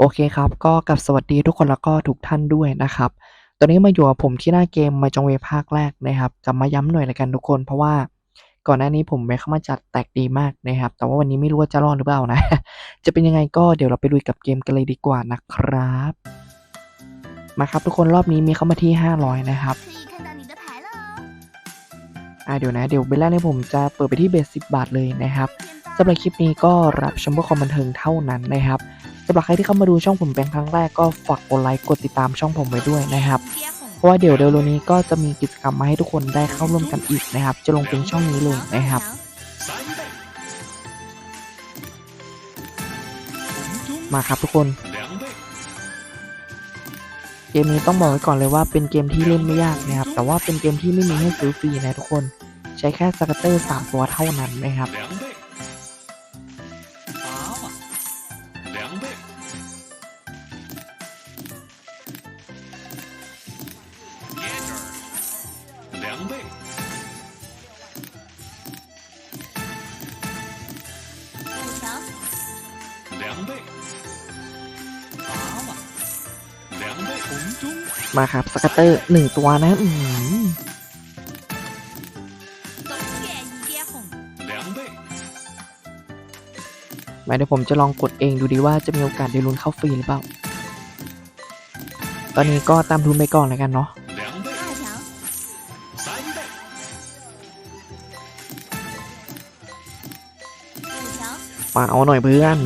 โอเคครับ ก็กับสวัสดีทุกคนแล้วก็ทุกท่านด้วยนะครับ ตอนนี้มาอยู่กับผมที่หน้าเกมมาจงเวภาคแรกนะครับกลับมาย้ำหน่อยละกันทุกคนเพราะว่าก่อนหน้านี้ผมไปเข้ามาจัดแตกดีมากนะครับ แต่ว่าวันนี้ไม่รู้ว่าจะรอดหรือเปล่านะ จะเป็นยังไงก็เดี๋ยวเราไปดูกับเกมกันเลยดีกว่านะครับ มาครับทุกคนรอบนี้มีเข้ามาที่ 500 นะครับอ่าเดี๋ยวนะเดี๋ยวเบลล่าเนี่ยผมจะเปิดไปที่เบสสิบบาทเลยนะครับสำหรับคลิปนี้ก็รับชมเพื่อความบันเทิงเท่านั้นนะครับ สำหรับใครที่เข้ามาดูช่องผมเป็นครั้งแรกก็ฝากกดไลค์กดติดตามช่องผมไว้ด้วยนะครับ接เพ红ราะว่าเดี๋ยวเร็วๆนี้ก็จะมีกิจกรรมมาให้ทุกคนได้เข้าร่วมกันอีกนะครับ จะลงเป็นช่องนี้เลยนะครับมาครับทุกคน เกมนี้ต้องบอกไว้ก่อนเลยว่าเป็นเกมที่เล่นไม่ยากนะครับ แต่ว่าเป็นเกมที่ไม่มีให้ซื้อฟรีนะทุกคน ใช้แค่สกัตเตอร์3ตัวเท่านั้นนะครับ มาครับสกัตเตอร์หนึ่งตัวนะอืมหมาเดี๋ยวผมจะลองกดเองดูดีว่าจะมีโอกาสได้ลุ้นเข้าฟรีหรือเปล่า ตอนนี้ก็ตามทุนไปก่อนแล้วกันเนาะมาเอาหน่อยเพื่อน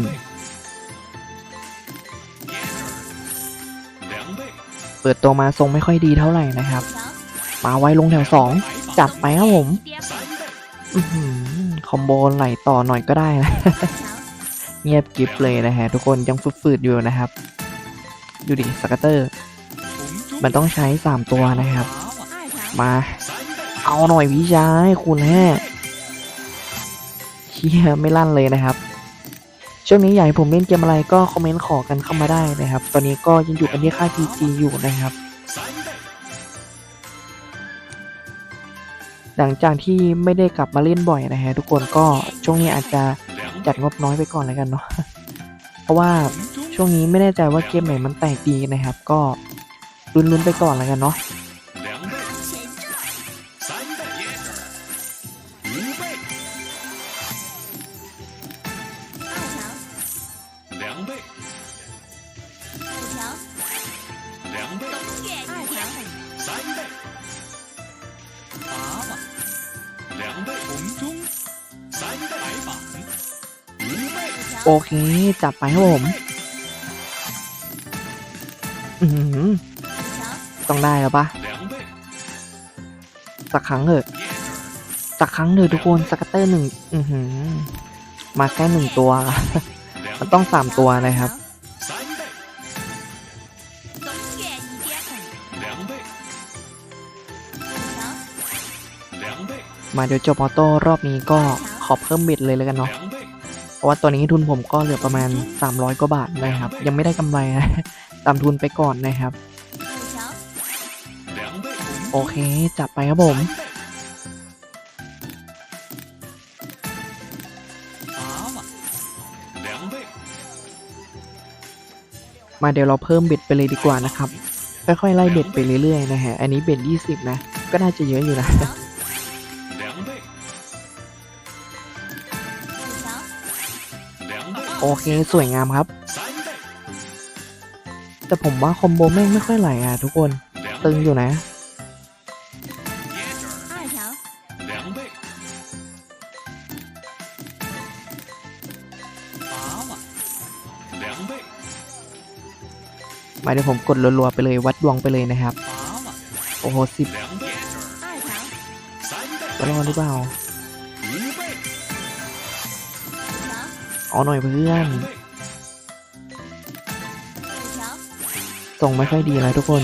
เปิดตัวมาทรงไม่ค่อยดีเท่าไหร่นะครับ มาไว้ลงแถวสองจัดไปครับผมคอมโบไหลต่อหน่อยก็ได้นะ เงียบกิฟเลยนะฮะ ทุกคนยังฟืดๆอยู่นะครับ ดูดิสกัตเตอร์ มันต้องใช้ 3 ตัวนะครับ มา เอาหน่อยพี่ชายคุณแฮ่เชียไม่ลั่นเลยนะครับ ช่วงนี้อยากให้ผมเล่นเกมอะไรก็คอมเมนต์ขอกันเข้ามาได้นะครับ ตอนนี้ก็ยังอยู่กันที่ค่าย PG อยู่นะครับ หลังจากที่ไม่ได้กลับมาเล่นบ่อยนะฮะทุกคนก็ช่วงนี้อาจจะจัดงบน้อยไปก่อนแล้วกันเนาะเพราะว่าช่วงนี้ไม่แน่ใจว่าเกมไหนมันแตกดีนะครับ ก็ลุ้นๆไปก่อนแล้วกันเนาะ 中，三倍白板，五倍，โอเค จัดไปครับผม อือหือ 五条， ต้องได้แล้วปะ 两倍， สักครั้งเถอะ 接着儿， สักครั้งเถอะทุกคนสกัตเตอร์หนึ่งอือหือ มาแค่หนึ่งตัว 两 มันต้องสามตัวนะครับ มาเดี๋ยวจบออโต้รอบนี้ก็ขอเพิ่มเบ็ดเลยแล้วกันเนาะเพราะว่าตอนนี้ทุนผมก็เหลือประมาณ 300 กว่าบาทนะครับ ยังไม่ได้กำไรนะตามทุนไปก่อนนะครับ โอเค จับไปครับผมมาเดี๋ยวเราเพิ่มเบ็ดไปเลยดีกว่านะครับ ค่อยๆไล่เบ็ดไปเรื่อยๆนะฮะ อันนี้เบ็ด20 นะ ก็น่าจะเยอะอยู่นะ โอเค สวยงามครับ แต่ผมว่าคอมโบแม่งไม่ค่อยไหลอะทุกคน ตึงอยู่นะ มาเดี๋ยวผมกดรัวๆไปเลยวัดดวงไปเลยนะครับ โอ้โหสิบรอดหรือเปล่า เอาหน่อยเพื่อน ส่งไม่ค่อยดีอะไรทุกคน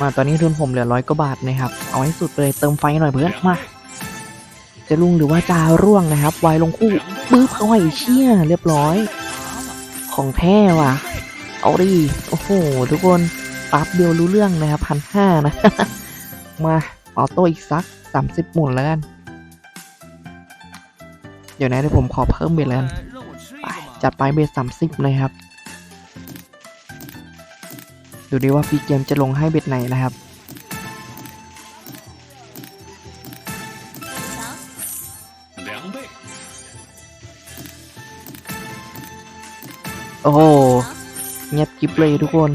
มาตอนนี้ทุนผมเหลือร้อยกว่าบาทนะครับ เอาให้สุดเลยเติมไฟหน่อยเพื่อนมาจะลุ่งหรือว่าจะร่วงนะครับ วายลงคู่ปื้บเอาไว้เชี่ยเรียบร้อย ของแท้ว่ะ เอาดิ โอ้โห ทุกคนปั๊บเดียวรู้เรื่องนะครับพันห้านะ มาออโต้อีกสักสามสิบหมุนแล้วกัน เดี๋ยวนะเดี๋ยวผมขอเพิ่มเบรแล้วกันจัดไปเบรสามสิบเลยครับ ดูดีว่าฟีเกมจะลงให้เบ็ดไหนนะครับ โอ้ เงียบกิ๊บเลยทุกคน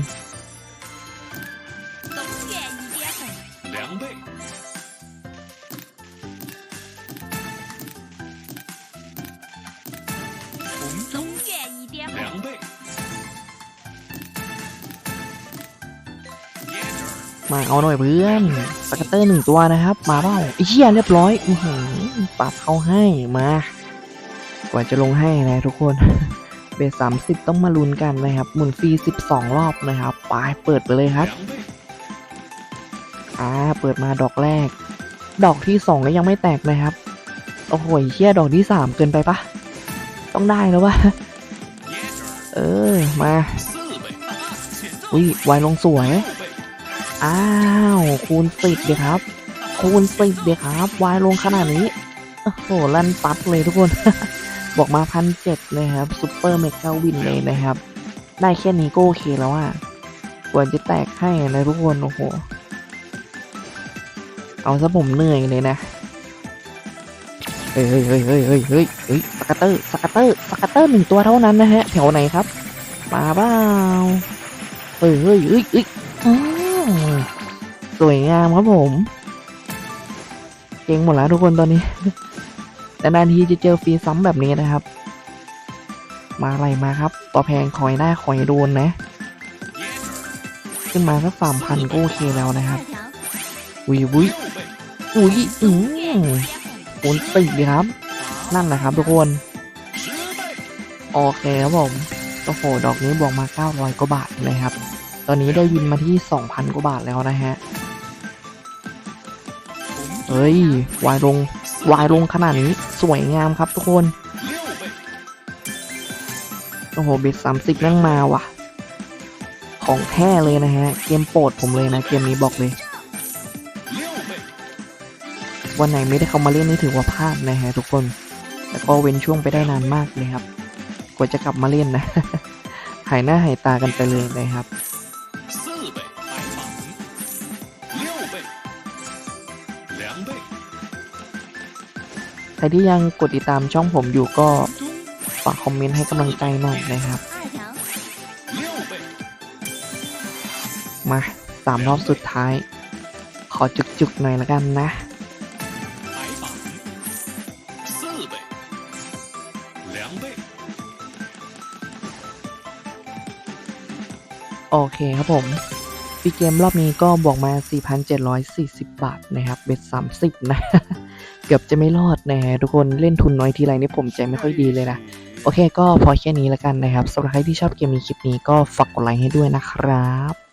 มาเอาหน่อยเพื่อนสกัตเตอร์หนึ่งตัวนะครับ มาเปล่าอ้เหี้ยเรียบร้อยอือหือปรับเขาให้มา กว่าจะลงให้นะทุกคน เบสสามสิบต้องมาลุ้นกันนะครับ หมุนฟรีสิบสองรอบนะครับไปเปิดไปเลยครับ อ่า เปิดมาดอกแรก ดอกที่สองก็ยังไม่แตกนะครับ โอ้โหเชี่ยดอกที่สามเกินไปปะต้องได้แล้ววะเออ มาอุ้ยวายลงสวย อ้าว คูณสิบเดียครับ คูณสิบเดียครับ วายลงขนาดนี้ โอ้โห ลั่นปัดเลยทุกคน บอกมาพันเจ็ดเลยครับซูเปอร์เมกาวินเลยนะครับ ได้แค่นี้ก็โอเคแล้วอะกว่าจะแตกให้นะทุกคน โอ้โห เอาซะผมเหนื่อยเลยนะ เฮ้ยเฮ้ยเฮ้ยเฮ้ยเฮ้ยเฮ้ยเฮ้ยสกัตเตอร์สกัตเตอร์สกัตเตอร์หนึ่งตัวเท่านั้นนะฮะ แถวไหนครับ มาเปล่าเฮ้ยเฮ้ยเฮ้ยเฮ้ยสวยงามครับผม เก่งหมดแล้วทุกคนตอนนี้ แต่นานทีจะเจอฟรีซ้ำแบบนี้นะครับ มาอะไรมาครับ ต่อแพงคอยหน้าคอยโดนนะ ขึ้นมาสักสามพันก็โอเคแล้วนะครับวิวิอุ้ยอืมปุ่นตีดเลยครับ นั่นนะครับทุกคน โอเคครับผมโอ้โหดอกนี้บวกมา 900 กว่าบาทเลยครับ ตอนนี้ได้วินมาที่ 2,000 กว่าบาทแล้วนะฮะ เฮ้ยวายลง วายลงขนาดนี้สวยงามครับทุกคน โอ้โหเบสสามสิบนั่งมาว่ะ ของแท้เลยนะฮะ เกมโปรดผมเลยนะ เกมนี้บอกเลย วันไหนไม่ได้เข้ามาเล่นนี่ถือว่าพลาดนะฮะทุกคน แต่ก็เว้นช่วงไปได้นานมากเลยครับ กว่าจะกลับมาเล่นนะ หายหน้าหายตากันไปเลยนะครับ รที่ยังกดติดตามช่องผมอยู่ก็ฝากคอมเมนต์ให้กำลังใจหน่อยนะครับ มาสามรอบสุดท้าย ขอจุกๆหน่อยละกันนะโอเคครับผมปีเกมรอบนี้ก็บวกมา 4,740 บาทนะครับ เบ็ด 30 นะ เกือบจะไม่รอดนะฮะทุกคนเล่นทุนน้อยทีไรนี่ผมใจไม่ค่อยดีเลยนะโอเคก็พอแค่นี้ละกันนะครับสำหรับใครที่ชอบเกมนี้คลิปนี้ก็ฝากกดไลค์ให้ด้วยนะครับ